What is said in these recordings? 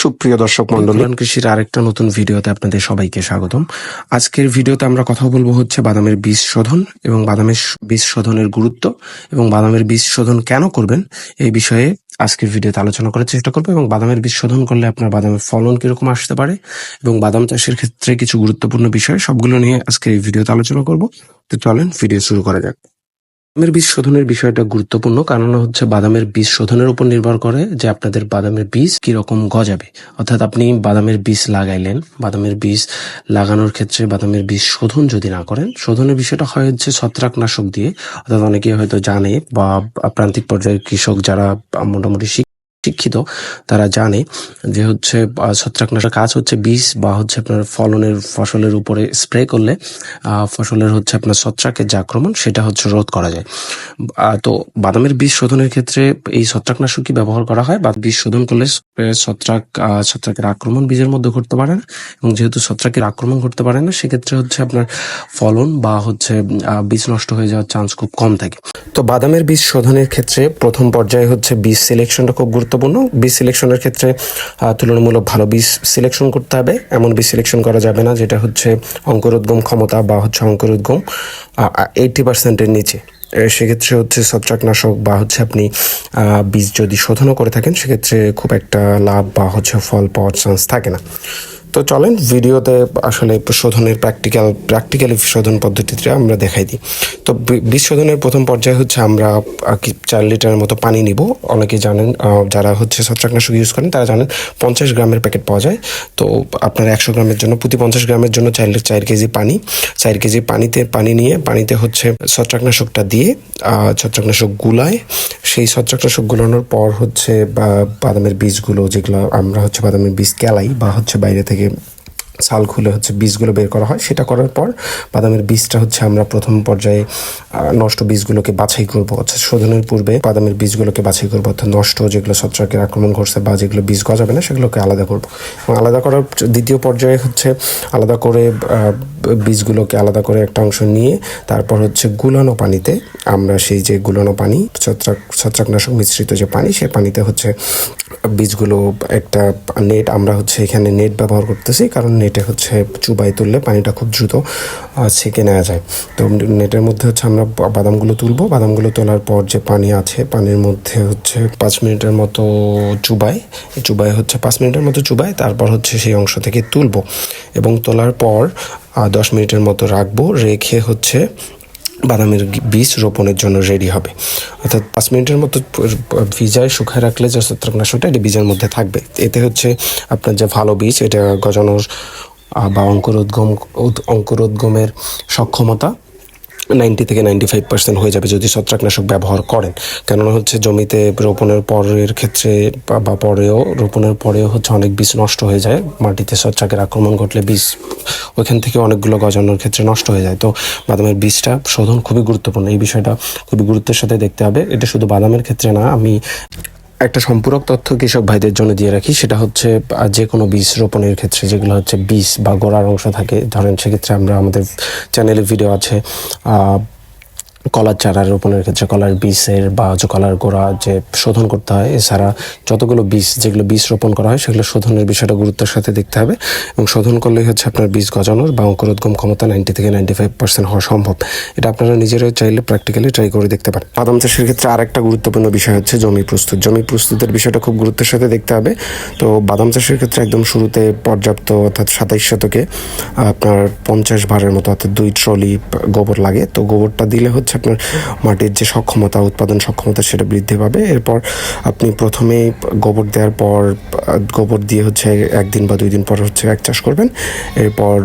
সুপ্রিয় দর্শক মন্ডল কৃষির আরেকটা নতুন ভিডিওতে আপনাদের সবাইকে স্বাগতম। আজকের ভিডিওতে আমরা কথা বলব হচ্ছে বাদামের বীজ শোধন এবং বাদামের বীজ শোধনের গুরুত্ব এবং বাদামের বীজ শোধন কেন করবেন এই বিষয়ে আজকের ভিডিওতে আলোচনা করার চেষ্টা করব এবং বাদামের বীজ শোধন করলে আপনার বাদামের ফলন কীরকম আসতে পারে এবং বাদাম চাষের ক্ষেত্রে কিছু গুরুত্বপূর্ণ বিষয়, সবগুলো নিয়ে আজকের এই ভিডিওতে আলোচনা করব। তো চলেন, ভিডিও শুরু করা যাক। বাদামের বীজ শোধনের বিষয়টা গুরুত্বপূর্ণ। কারণ হচ্ছে বাদামের বীজ শোধনের উপর নির্ভর করে যে আপনাদের বাদামের বীজ কীরকম গজাবে। অর্থাৎ আপনি বাদামের বীজ লাগাইলেন, বাদামের বীজ লাগানোর ক্ষেত্রে বাদামের বীজ শোধন যদি না করেন, শোধনের বিষয়টা হয় হচ্ছে ছত্রাকনাশক দিয়ে। অর্থাৎ অনেকে হয়তো জানে বা প্রান্তিক পর্যায়ের কৃষক যারা মোটামুটি শিক্ষিত, তারা জানে যে হচ্ছে ছত্রাকনাশক কাজ হচ্ছে বীজ বা হচ্ছে আপনার ফলনের, ফসলের উপরে স্প্রে করলে ফসলের হচ্ছে আপনার ছত্রাকের যে আক্রমণ, সেটা হচ্ছে রোধ করা যায়। তো বাদামের বীজ শোধনের ক্ষেত্রে এই ছত্রাকনাশকই ব্যবহার করা হয়? বা বীজ শোধন করলে ছত্রাক ছত্রাকের আক্রমণ বীজের মধ্যে ঘটতে পারে না? এবং যেহেতু ছত্রাকের আক্রমণ ঘটতে পারে না, সেক্ষেত্রে হচ্ছে আপনার ফলন বা হচ্ছে বীজ নষ্ট হয়ে যাওয়ার চান্স খুব কম থাকে। তো বাদামের বীজ শোধনের ক্ষেত্রে প্রথম পর্যায়ে হচ্ছে বীজ সিলেকশনটা খুব গুরুত্বপূর্ণ। বীজ সিলেকশনের ক্ষেত্রে তুলনামূলক ভালো বীজ সিলেকশন করতে হবে। এমন বীজ সিলেকশন করা যাবে না, যেটা হচ্ছে অঙ্কুরোদ্গম ক্ষমতা বা হচ্ছে অঙ্কুরোদ্গম এইটি পার্সেন্টের নিচে। সেক্ষেত্রে হচ্ছে ছত্রাকনাশক বা হচ্ছে আপনি বীজ যদি শোধনও করে থাকেন, সেক্ষেত্রে খুব একটা লাভ বা হচ্ছে ফল পাওয়ার চান্স থাকে না। তো চলেন ভিডিওতে আসলে শোধনের প্র্যাকটিক্যাল প্র্যাকটিক্যালি শোধন পদ্ধতিটা আমরা দেখাই দিই। তো বি- বীজ শোধনের প্রথম পর্যায়ে হচ্ছে আমরা চার লিটারের মতো পানি নিব। অনেকে জানেন যারা হচ্ছে ছত্রাকনাশক ইউজ করেন, তারা জানেন পঞ্চাশ গ্রামের প্যাকেট পাওয়া যায়। তো আপনার একশো গ্রামের জন্য, প্রতি পঞ্চাশ গ্রামের জন্য চার চার কেজি পানি। চার কেজি পানিতে, পানি নিয়ে পানিতে হচ্ছে ছত্রাকনাশকটা দিয়ে ছত্রাকনাশক গুলায়। সেই ছত্রাকনাশক গুলানোর পর হচ্ছে বাদামের বীজগুলো যেগুলো আমরা হচ্ছে বাদামের বীজ কেলাই বা হচ্ছে বাইরে থেকে ikkagi ছাল খুলে হচ্ছে বীজগুলো বের করা হয়। সেটা করার পর বাদামের বীজটা হচ্ছে আমরা প্রথম পর্যায়ে নষ্ট বীজগুলোকে বাছাই করব। অর্থাৎ শোধনের পূর্বে বাদামের বীজগুলোকে বাছাই করব। অর্থাৎ নষ্ট যেগুলো ছত্রাকের আক্রমণ করছে বা যেগুলো বীজ গজাবে না, সেগুলোকে আলাদা করব। এবং আলাদা করার দ্বিতীয় পর্যায়ে হচ্ছে আলাদা করে বীজগুলোকে আলাদা করে একটা অংশ নিয়ে তারপর হচ্ছে গুলানো পানিতে আমরা সেই যে গুলানো পানি, ছত্রাক, ছত্রাকনাশক মিশ্রিত যে পানি, সে পানিতে হচ্ছে বীজগুলো একটা নেট, আমরা হচ্ছে এখানে নেট ব্যবহার করতেছি। কারণ নেটে হচ্ছে চুবাই তুললে পানিটা খুব দ্রুত ছেঁকে নেওয়া যায়। তো নেটের মধ্যে হচ্ছে আমরা বাদামগুলো তুলবো। বাদামগুলো তোলার পর যে পানি আছে, পানির মধ্যে হচ্ছে পাঁচ মিনিটের মতো চুবাই চুবাই হচ্ছে পাঁচ মিনিটের মতো চুবাই, তারপর হচ্ছে সেই অংশ থেকে তুলবো। এবং তোলার পর দশ মিনিটের মতো রাখব। রেখে হচ্ছে বাদামের বীজ রোপণের জন্য রেডি হবে। অর্থাৎ পাঁচ মিনিটের মতো ভিজায় শুকায় রাখলে যে ছত্রাকনাশকটা এটি বীজের মধ্যে থাকবে। এতে হচ্ছে আপনার যে ভালো বীজ, এটা গজানোর বা অঙ্কুরোদ্গম অঙ্কুরোদ্গমের সক্ষমতা নাইনটি থেকে নাইনটি ফাইভ পার্সেন্ট হয়ে যাবে যদি ছত্রাকনাশক ব্যবহার করেন। কেননা হচ্ছে জমিতে রোপণের পরের ক্ষেত্রে বা- পরেও, রোপণের পরেও হচ্ছে অনেক বীজ নষ্ট হয়ে যায়। মাটিতে ছত্রাকের আক্রমণ ঘটলে বীজ ওইখান থেকে অনেকগুলো গজানোর ক্ষেত্রে নষ্ট হয়ে যায়। তো বাদামের বীজটা শোধন খুবই গুরুত্বপূর্ণ। এই বিষয়টা খুবই গুরুত্বের সাথে দেখতে হবে। এটা শুধু বাদামের ক্ষেত্রে না, আমি একটা সম্পূরক তথ্য কৃষক ভাইদের জন্য দিয়ে রাখি, সেটা হচ্ছে যে কোনো বীজ রোপণের ক্ষেত্রে, যেগুলো হচ্ছে বীজ বা গোড়ার অংশ থাকে, ধরেন সেক্ষেত্রে আমরা আমাদের চ্যানেলে ভিডিও আছে কলার চারা রোপণের ক্ষেত্রে কলার বীজের বা হচ্ছে কলার গোড়া যে শোধন করতে হয়, এছাড়া যতগুলো বীজ, যেগুলো বীজ রোপণ করা হয়, সেগুলো শোধনের বিষয়টা গুরুত্বের সাথে দেখতে হবে এবং শোধন করলেই হচ্ছে আপনার বীজ গজানোর বা অঙ্কুরোদ্গম ক্ষমতা নাইনটি থেকে নাইনটি ফাইভ পার্সেন্ট হওয়া সম্ভব। এটা আপনারা নিজেরাও চাইলে প্র্যাকটিক্যালি ট্রাই করে দেখতে পারেন। বাদাম চাষের ক্ষেত্রে আরেকটা গুরুত্বপূর্ণ বিষয় হচ্ছে জমি প্রস্তুত। জমি প্রস্তুতের বিষয়টা খুব গুরুত্বের সাথে দেখতে হবে। তো বাদাম চাষের ক্ষেত্রে একদম শুরুতে পর্যাপ্ত অর্থাৎ সাতাইশ শতকে আপনার পঞ্চাশ ভারের মতো অর্থাৎ দুই ট্রলি গোবর লাগে। তো গোবরটা দিলে হচ্ছে আপনার মাটির যে সক্ষমতা, উৎপাদন সক্ষমতা সেটা বৃদ্ধি পাবে। এরপর আপনি প্রথমে গোবর দেওয়ার পর, গোবর দিয়ে হচ্ছে একদিন বা দুই দিন পর হচ্ছে এক চাষ করবেন। এরপর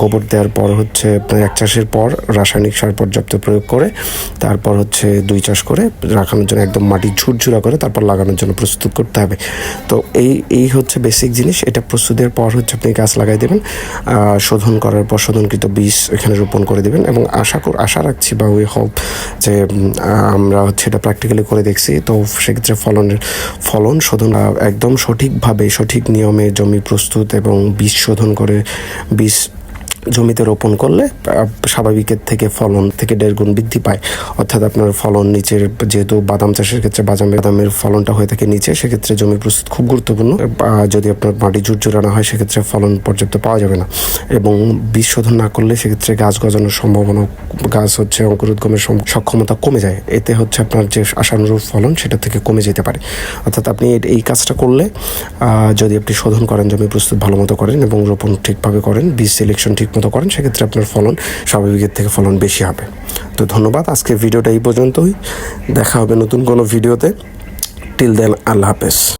গোবর দেওয়ার পর হচ্ছে আপনার এক চাষের পর রাসায়নিক সার পর্যাপ্ত প্রয়োগ করে, তারপর হচ্ছে দুই চাষ করে রাখানোর জন্য একদম মাটি ঝুরঝুরা করে তারপর লাগানোর জন্য প্রস্তুত করতে হবে। তো এই এই হচ্ছে বেসিক জিনিস। এটা প্রস্তুতের পর হচ্ছে আপনি গাছ লাগাই দেবেন শোধন করার পর শোধনকৃত বীজ এখানে রোপণ করে দেবেন এবং আশা আশা রাখছি বা উই হোপ যে আমরা হচ্ছে এটা প্র্যাকটিক্যালি করে দেখছি। তো সেক্ষেত্রে ফলনের, ফলন শোধন একদম সঠিকভাবে সঠিক নিয়মে জমি প্রস্তুত এবং বীজ শোধন করে, বীজ জমিতে রোপণ করলে স্বাভাবিকের থেকে ফলন থেকে দেড় গুণ বৃদ্ধি পায়। অর্থাৎ আপনার ফলন নিচের, যেহেতু বাদাম চাষের ক্ষেত্রে বাদামের বাদামের ফলনটা হয়ে থাকে নিচে, সেক্ষেত্রে জমি প্রস্তুত খুব গুরুত্বপূর্ণ। যদি আপনার মাটি ঝুরঝুরা না হয়, সেক্ষেত্রে ফলন পর্যাপ্ত পাওয়া যাবে না। এবং বীজ শোধন না করলে, সেক্ষেত্রে গাছ গজানোর সম্ভাবনা, গাছ হচ্ছে অঙ্কুরোদ্গমের সক্ষমতা কমে যায়। এতে হচ্ছে আপনার যে আশানুরূপ ফলন, সেটা থেকে কমে যেতে পারে। অর্থাৎ আপনি এই কাজটা করলে যদি আপনি শোধন করেন, জমি প্রস্তুত ভালো মতো করেন এবং রোপণ ঠিকভাবে করেন, বীজ সিলেকশন ঠিক মতো করেন, সেক্ষেত্রে আপনার ফলন স্বাভাবিকের থেকে ফলন বেশি হবে। তো ধন্যবাদ আজকে ভিডিওটা এই পর্যন্তই। দেখা হবে নতুন কোনো ভিডিওতে। টিল দেন, আল্লাহ হাফেজ।